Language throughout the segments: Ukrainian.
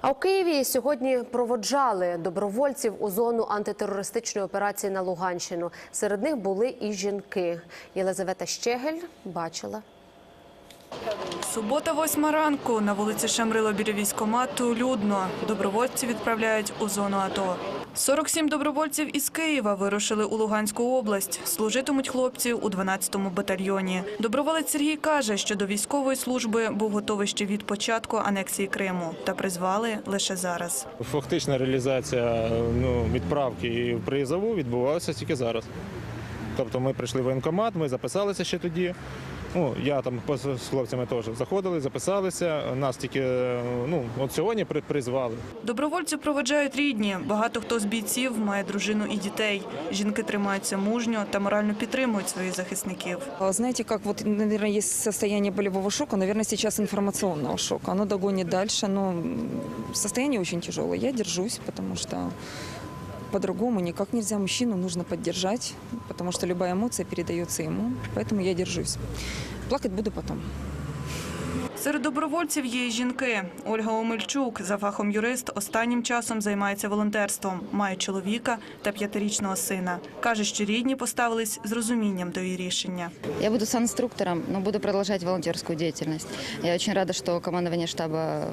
А у Києві сьогодні проводжали добровольців у зону антитерористичної операції на Луганщину. Серед них були і жінки. Єлизавета Щегель бачила. Субота, восьма ранку. На вулиці Шамрило біля військомату людно. Добровольці відправляють у зону АТО. 47 добровольців із Києва вирушили у Луганську область. Служитимуть хлопці у 12-му батальйоні. Доброволець Сергій каже, що до військової служби був готовий ще від початку анексії Криму та призвали лише зараз. Фактична реалізація ну, відправки і призову відбувалася тільки зараз. Тобто ми прийшли в воєнкомат, ми записалися ще тоді. Ну, я там по- з хлопцями теж заходили, записалися. Нас тільки ну, от сьогодні призвали. Добровольців проведжають рідні. Багато хто з бійців має дружину і дітей. Жінки тримаються мужньо та морально підтримують своїх захисників. А Знаете, как вот, наверное, есть состояние болевого шока, наверное, сейчас информационного шока. Оно догонит дальше, но м, состояние очень тяжелое. Я держусь, потому что по-другому никак нельзя. Мужчину нужно поддержать, потому что любая эмоция передается ему. Поэтому я держусь. Плакать буду потом. Серед добровольців є й жінки. Ольга Омельчук, за фахом юрист, останнім часом займається волонтерством. Має чоловіка та п'ятирічного сина. Каже, що рідні поставились з розумінням до її рішення. Я буду инструктором, але буду продовжувати волонтерську діяльність. Я очень рада, що командування штаба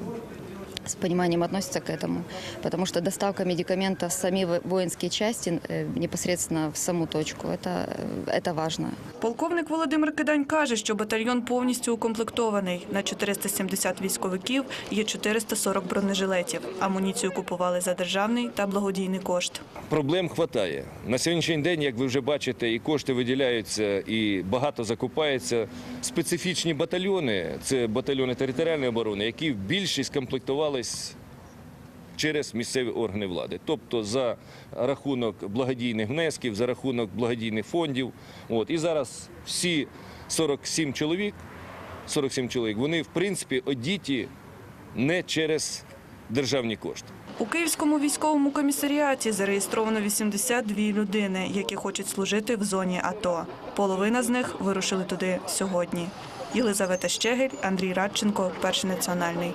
с пониманием относится к этому, потому что доставка медикаментов в сами во- воинские части э, непосредственно в саму точку, это, э, это важно. Полковник Володимир Кидань каже, що батальйон повністю укомплектований. На 470 військовиків є 440 бронежилетів. Амуніцію купували за державний та благодійний кошт. Проблем хватає. На сьогоднішній день, як ви вже бачите, і кошти виділяються, і багато закупається. Специфічні батальйони, це батальйони територіальної оборони, які в більшість комплектувались через місцеві органи влади. Тобто за рахунок благодійних внесків, за рахунок благодійних фондів. От. І зараз всі 47 чоловік, 47 чоловік, вони в принципі одіті не через державні кошти. У Київському військовому комісаріаті зареєстровано 82 людини, які хочуть служити в зоні АТО. Половина з них вирушили туди сьогодні. Єлизавета Щегель, Андрій Радченко, перший національний.